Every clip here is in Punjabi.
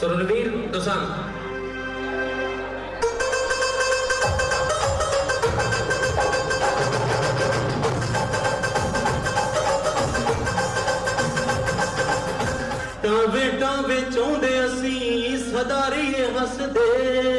ਸੋ ਰਣਵੀਰ ਦਸਨ ਟਾਵੇ ਟਾਵੇ ਚਾਹੁੰਦੇ ਅਸੀਂ ਸਦਾ ਰਹੀਏ ਹੱਸਦੇ।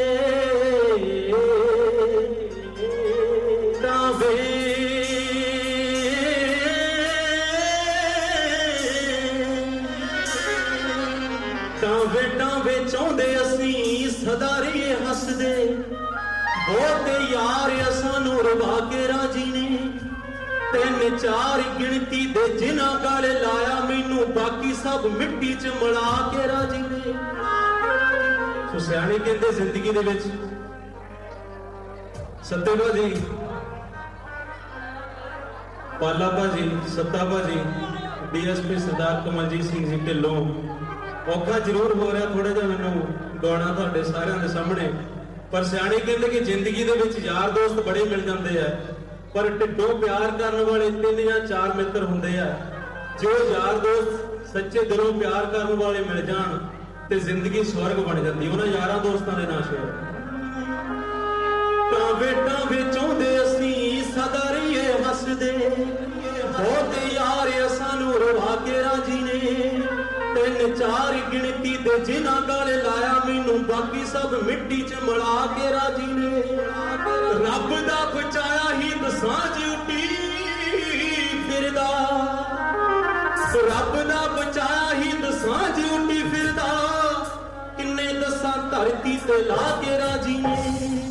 ਚਾਹੁੰਦੇ ਅਸੀਂ ਸਦਾ ਰਹੀਏ ਹੱਸਦੇ। ਬਹੁਤੇ ਯਾਰ ਸਾਨੂੰ ਰਵਾ ਕੇ ਰਾਜੀ ਨੇ। ਤਿੰਨ ਚਾਰ ਗਿਣਤੀ ਦੇ ਜਿਨ੍ਹਾਂ ਗਲ ਲਾਇਆ ਮੈਨੂੰ, ਬਾਕੀ ਸਭ ਮਿੱਟੀ 'ਚ ਮਿਲਾ ਕੇ ਰਾਜੀ ਨੇ। ਸੋ ਸਿਆਣੇ ਕਹਿੰਦੇ ਜ਼ਿੰਦਗੀ ਦੇ ਵਿੱਚ, ਸੱਤੇ ਭਾਜੀ, ਪਾਲਾ ਭਾਜੀ, ਸੱਤਾ ਭਾਜੀ, ਡੀਐਸਪੀ ਸਰਦਾਰ ਕਮਲਜੀਤ ਸਿੰਘ ਜੀ ਢਿੱਲੋਂ। ਔਖਾ ਜ਼ਰੂਰ ਹੋ ਰਿਹਾ ਥੋੜਾ ਜਿਹਾ ਮੈਨੂੰ ਗਾਉਣਾ ਤੁਹਾਡੇ ਸਾਰਿਆਂ ਦੇ ਸਾਹਮਣੇ। ਪਰ ਸਿਆਣੇ ਕਹਿੰਦੇ ਕਿ ਜ਼ਿੰਦਗੀ ਦੇ ਵਿੱਚ ਯਾਰ ਦੋਸਤ ਬੜੇ ਮਿਲ ਜਾਂਦੇ ਆ। ਪਰ ਢਿੱਡੋਂ ਪਿਆਰ ਕਰਨ ਵਾਲੇ ਤਿੰਨ ਜਾਂ ਚਾਰ ਮਿੱਤਰ ਹੁੰਦੇ ਆ। ਜੋ ਯਾਰ ਦੋਸਤ ਸੱਚੇ ਦਿਲੋਂ ਪਿਆਰ ਕਰਨ ਵਾਲੇ ਮਿਲ ਜਾਣ ਤੇ ਜ਼ਿੰਦਗੀ ਸਵਰਗ ਬਣ ਜਾਂਦੀ, ਉਹਨਾਂ ਯਾਰਾਂ ਦੋਸਤਾਂ ਦੇ ਨਾਂ ਸ਼ੇਅਰ ਟਾਵੇ ਟਾਵੇ ਚਾਹੁੰਦੇ ਅਸੀਂ, ਸਦਾ ਰਹੀਏ ਹੱਸਦੇ ਬਹੁਤ ਯਾਰ ਸਾਨੂੰ, ਰਵਾ ਕੇ ਰਾਜੀ ਨੇ। ਤਿੰਨ ਚਾਰ ਗਿਣਤੀ ਦੇ ਜਿਨ੍ਹਾਂ ਗਲ ਲਾਇਆ ਮੈਨੂੰ, ਬਾਕੀ ਸਭ ਮਿੱਟੀ 'ਚ ਮਿਲਾ ਕੇ ਰਾਜੀ ਨੇ। ਰੱਬ ਦਾ ਬਚਾਇਆ ਹੀ ਦਸਾਂਝ ਉੱਟੀ ਫਿਰਦਾ। ਰੱਬ ਦਾ ਬਚਾਇਆ ਹੀ ਦਸਾਂਝ ਉੱਟੀ ਫਿਰਦਾ। ਕਿੰਨੇ ਦਸਾਂ ਧਰਤੀ ਤੇ ਲਾ ਕੇ ਰਾਜੀ ਨੇ।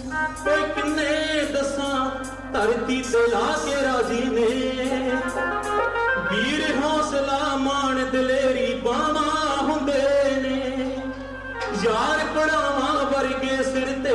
ਓਏ ਕਿੰਨੇ ਦਸਾਂ ਧਰਤੀ ਤੇ ਲਾ ਕੇ ਰਾਜੀ ਨੇ। ਵੀਰ ਹੌਸਲਾ ਮਾਣ ਦਲੇਰੀ ਹੁੰਦੇ ਨੇ। ਯਾਰ ਪੜਾਵਾਂ ਵਰਗੇ ਸਿਰ ਤੇ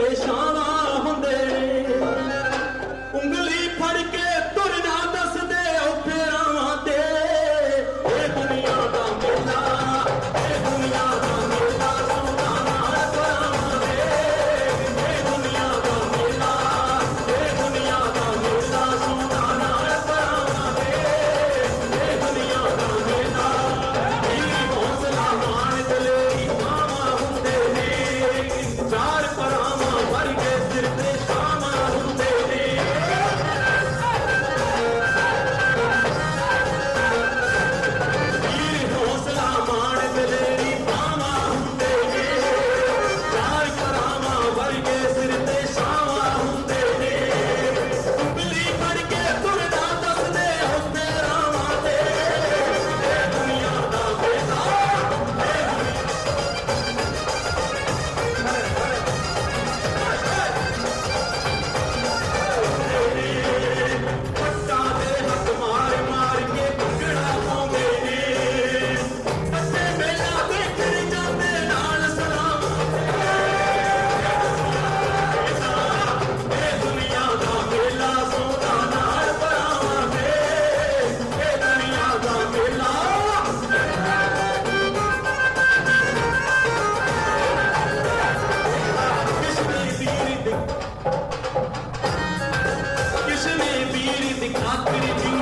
Acredite.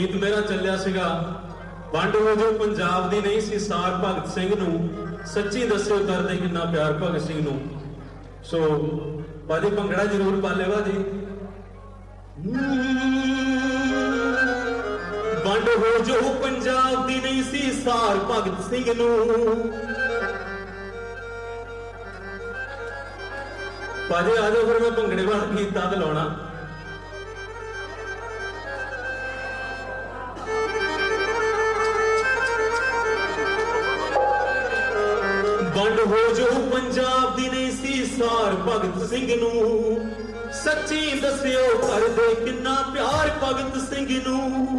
ਗੀਤ ਮੇਰਾ ਚੱਲਿਆ ਸੀਗਾ। ਵੰਡ ਹੋ ਜੋ ਪੰਜਾਬ ਦੀ ਨਹੀਂ ਸੀ ਸਾਰ ਭਗਤ ਸਿੰਘ ਨੂੰ, ਸੱਚੀ ਦੱਸਿਓ ਕਰਦੇ ਕਿੰਨਾ ਪਿਆਰ ਭਗਤ ਸਿੰਘ ਨੂੰ। ਸੋ ਬਾਜੀ ਭੰਗੜਾ ਜ਼ਰੂਰ ਪਾਲੇਵਾ ਜੀ ਵੰਡ ਹੋ ਜੋ ਪੰਜਾਬ ਦੀ ਨਹੀਂ ਸੀ ਸਾਰ ਭਗਤ ਸਿੰਘ ਨੂੰ। ਬਾਜੀ ਆ ਜਾਓ ਫਿਰ ਮੈਂ ਭੰਗੜੇ ਵਾਲਾ ਗੀਤ ਤਾਂ ਲਾਉਣਾ। ਪੰਜਾਬ ਦੀ ਨਹੀਂ ਸੀ ਸਾਰ ਭਗਤ ਸਿੰਘ ਨੂੰ। ਸੱਚੀ ਦੱਸਿਓ ਕਰਦੇ ਕਿੰਨਾ ਪਿਆਰ ਭਗਤ ਸਿੰਘ ਨੂੰ।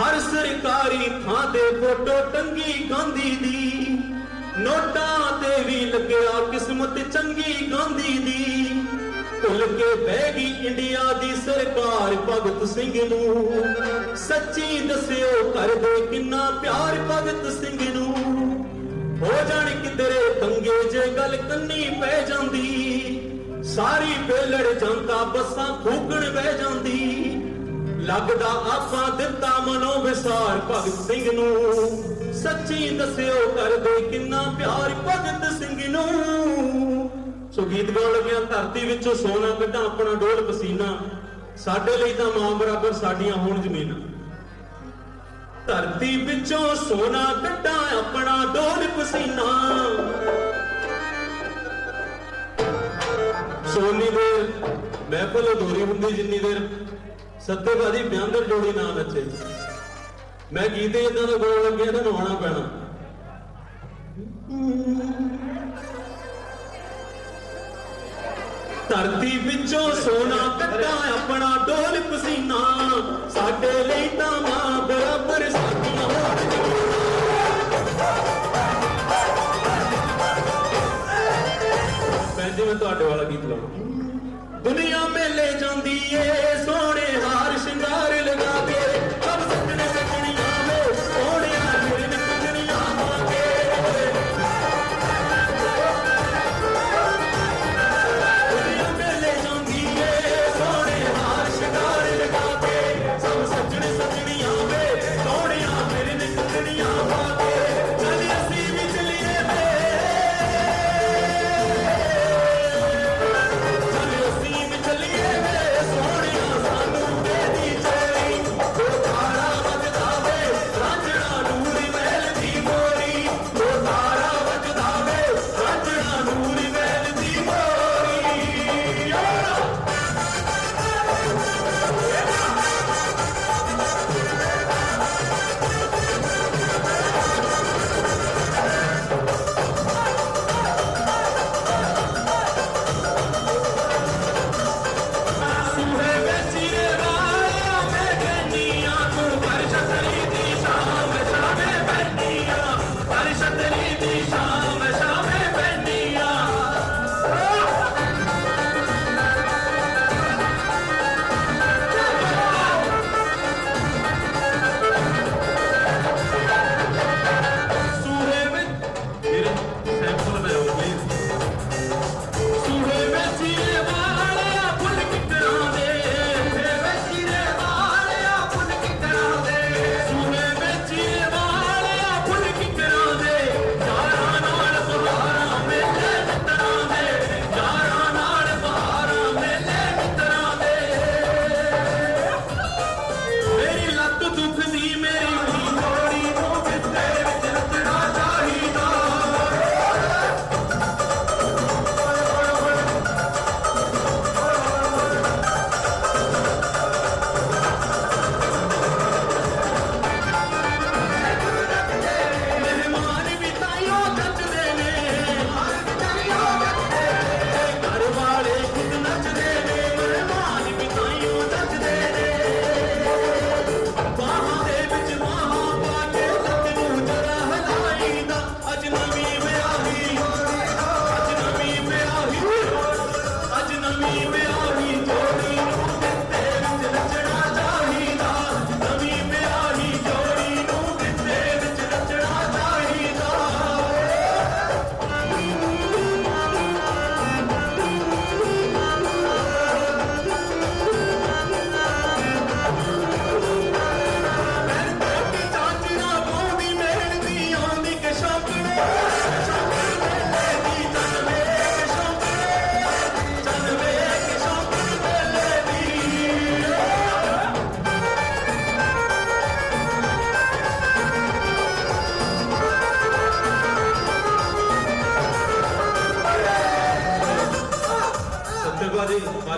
ਹਰ ਸਰਕਾਰੀ ਥਾਂ ਤੇ ਫੋਟੋ ਟੰਗੀ ਗਾਂਧੀ ਦੀ। ਨੋਟਾਂ ਤੇ ਵੀ ਲੱਗਿਆ ਕਿਸਮਤ ਚੰਗੀ ਗਾਂਧੀ ਦੀ। ਭੁੱਲ ਕੇ ਬਹਿ ਗਈ ਇੰਡੀਆ ਦੀ ਸਰਕਾਰ ਭਗਤ ਸਿੰਘ ਨੂੰ। ਸੱਚੀ ਦੱਸਿਓ ਕਰਦੇ ਕਿੰਨਾ ਪਿਆਰ ਭਗਤ ਸਿੰਘ ਨੂੰ। ਹੋ ਜਾਣ ਕਿਧਰੇ ਦੰਗੇ ਜੇ ਗੱਲ ਕੰਨੀ ਪੈ ਜਾਂਦੀ। ਸਾਰੀ ਬੇਲੜ ਜਾਂਦਾ ਬੱਸਾਂ ਫੂਕਣ ਬਹਿ ਜਾਂਦੀ। ਲੱਗਦਾ ਆਪਾਂ ਦਿੱਤਾ ਮਨੋ ਵਿਸਾਰ ਭਗਤ ਸਿੰਘ ਨੂੰ। ਸੱਚੀ ਦੱਸਿਓ ਕਰਦੇ ਕਿੰਨਾ ਪਿਆਰ ਭਗਤ ਸਿੰਘ ਨੂੰ। ਸੋ ਗੀਤ ਗਾਉਣ ਲੱਗਿਆ ਧਰਤੀ ਵਿੱਚੋਂ ਸੋਨਾ ਕੱਢਾਂ ਆਪਣਾ ਡੋਲ ਪਸੀਨਾ। ਸਾਡੇ ਲਈ ਤਾਂ ਮਾਂ ਬਰਾਬਰ ਸਾਡੀਆਂ ਹੋਣ ਜ਼ਮੀਨਾਂ। ਧਰਤੀ ਵਿੱਚੋਂ ਸੋਨਾ ਕੱਢਾਂ ਆਪਣਾ ਡੋਲ ਪਸੀਨਾ। ਸੋਨੀ ਦੇਰ ਮਹਿਫਲ ਅਧੂਰੀ ਹੁੰਦੀ ਜਿੰਨੀ ਦੇਰ ਸੱਤੇ ਭਾਜੀ ਬਿਆੰਦਰ ਜੋੜੀ ਨਾ ਨੱਚੇ। ਮੈਂ ਗੀਤੇ ਇਦਾਂ ਦਾ ਗਾਉਣ ਲੱਗਿਆ ਤਾਂ ਨਹਾਉਣਾ ਪੈਣਾ। ਧਰਤੀ ਵਿੱਚੋਂ ਸੋਨਾ ਕੱਢਾਂ, ਆਪਣਾ ਡੋਲ ਪਸੀਨਾ। ਸਾਡੇ ਲਈ ਤਾਂ ਮਾਂ ਬਰਾਬਰ ਸਾਡੀਆਂ ਪੈਂਦੇ ਮੈਂ ਤੁਹਾਡੇ ਵਾਲਾ ਗੀਤ ਲਾਉਣਾ ਦੁਨੀਆ ਮੇਲੇ ਜਾਂਦੀ ਏ, ਸੋਹਣੇ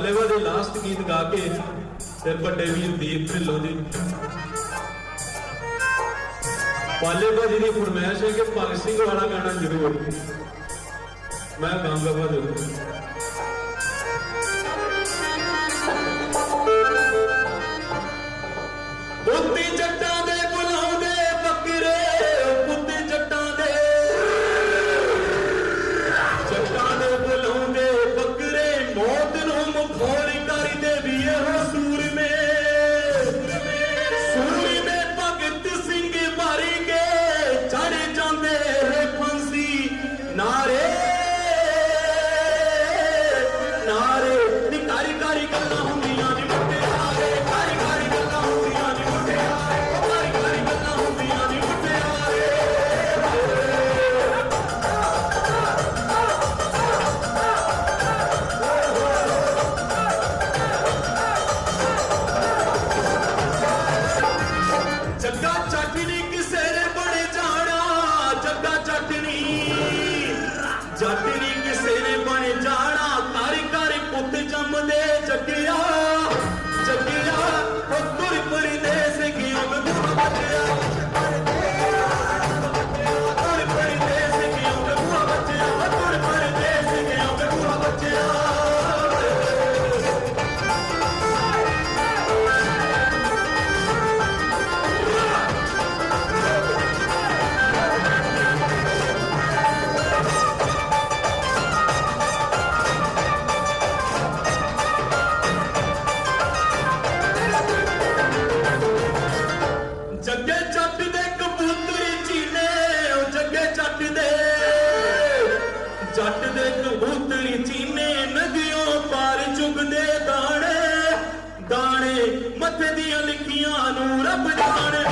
ਪਾਲੇਵਾ ਦੇ ਲਾਸਟ ਗੀਤ ਗਾ ਕੇ ਫਿਰ ਵੱਡੇ ਵੀਰ ਦੀਪ ਢਿੱਲੋਂ ਜੀ। ਪਾਲੇ ਭਾਜੀ ਦੀ ਫਰਮਾਇਸ਼ ਹੈ ਕਿ ਭਗਤ ਸਿੰਘ ਵਾਲਾ ਗਾਣਾ ਜ਼ਰੂਰ। ਮੈਂ ਗਾਉਂਗਾ ਭਾਜੀ। ਕਬੂਤਰ ਚੀਨੇ ਨਦੀਆਂ ਪਾਰ ਚੁਗਦੇ ਦਾਣੇ ਦਾਣੇ ਮੱਥੇ ਦੀਆਂ ਲਿਖੀਆਂ ਨੂੰ ਰੱਬ ਜਾਣੇ।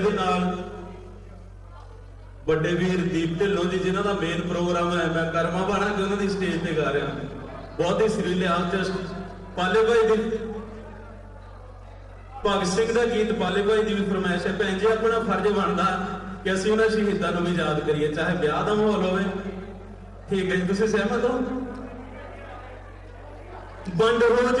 ਇਹਦੇ ਨਾਲ ਵੱਡੇ ਵੀਰ ਦੀਪ ਢਿੱਲੋਂ ਜੀ, ਜਿਨ੍ਹਾਂ ਦਾ ਮੇਨ ਪ੍ਰੋਗਰਾਮ ਹੈ, ਮੈਂ ਕਰਮਾ ਬਾਣਾ ਕਿ ਉਹਨਾਂ ਦੀ ਸਟੇਜ ਤੇ ਗਾ ਰਿਹਾ। ਬਹੁਤ ਹੀ ਸੁਰੀਲੇ ਆਰਟਿਸਟ ਪਾਲੇ ਭਾਈ ਦੀ ਭਗਤ ਸਿੰਘ ਦਾ ਗੀਤ ਪਾਲੇ ਭਾਈ ਦੀ ਵੀ ਫਰਮਾਇਸ਼ ਹੈ, ਭੈਣ ਜੀ, ਆਪਣਾ ਫਰਜ਼ ਬਣਦਾ ਕਿ ਅਸੀਂ ਉਹਨਾਂ ਸ਼ਹੀਦਾਂ ਨੂੰ ਵੀ ਯਾਦ ਕਰੀਏ, ਚਾਹੇ ਵਿਆਹ ਦਾ ਮਾਹੌਲ ਹੋਵੇ। ਠੀਕ ਹੈ ਜੀ, ਤੁਸੀਂ ਸਹਿਮਤ ਹੋ? ਬੰਦ ਰੋਜ਼।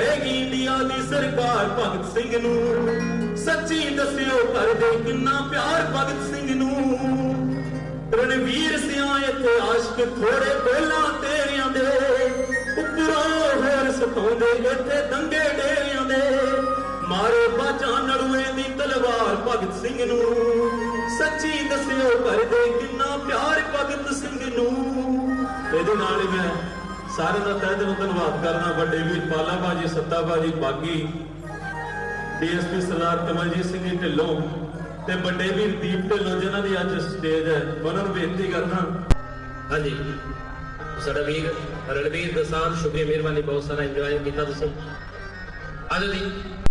ਭੁੱਲ ਇੰਡੀਆ ਦੀ ਸਰਕਾਰ ਭਗਤ ਸਿੰਘ ਨੂੰ। ਸੱਚੀ ਦੱਸਿਓ ਕਰਦੇ ਕਿੰਨਾ ਪਿਆਰ ਭਗਤ ਸਿੰਘ ਨੂੰ। ਰਣਵੀਰ ਸਿਆਂ ਇੱਥੇ ਆਸ਼ਕ ਥੋੜੇ ਬੋਲਾਂ ਤੇਰਿਆਂ ਦੇ। ਉੱਪਰੋਂ ਹੋਰ ਸਤਾਉਂਦੇ ਇੱਥੇ ਦੰਗੇ ਡੇਰਿਆਂ ਦੇ। ਮਾਰੇ ਬਾਜਾਂ ਨੜੂਏ ਦੀ ਤਲਵਾਰ ਭਗਤ ਸਿੰਘ ਨੂੰ। ਸੱਚੀ ਦੱਸਿਓ ਕਰਦੇ ਕਿੰਨਾ ਪਿਆਰ ਭਗਤ ਸਿੰਘ ਨੂੰ। ਇਹਦੇ ਨਾਲ ਮੈਂ ਸਾਰਿਆਂ ਦਾ ਤਹਿ ਦਿਲੋਂ ਧੰਨਵਾਦ ਕਰਨਾ ਵੱਡੇ ਵੀਰ ਪਾਲਾ ਬਾਜੀ ਸੱਤਾ ਬਾਜੀ ਬਾਗੀ, ਡੀਐਸਪੀ ਸਰਦਾਰ ਕਮਲਜੀਤ ਸਿੰਘ ਜੀ ਢਿੱਲੋਂ ਤੇ ਵੱਡੇ ਵੀਰ ਦੀਪ ਢਿੱਲੋਂ, ਜਿਨ੍ਹਾਂ ਦੀ ਅੱਜ ਸਟੇਜ ਹੈ, ਉਹਨਾਂ ਨੂੰ ਬੇਨਤੀ ਕਰਦਾ ਹਾਂਜੀ। ਸਾਡਾ ਵੀਰ ਰਣਵੀਰ ਦਸਾਨ ਸ਼ੁਕਰੀਆ, ਮਿਹਰਬਾਨੀ, ਬਹੁਤ ਸਾਰਾ ਇੰਜੋਏ ਕੀਤਾ ਤੁਸੀਂ। ਆਜੋ ਜੀ।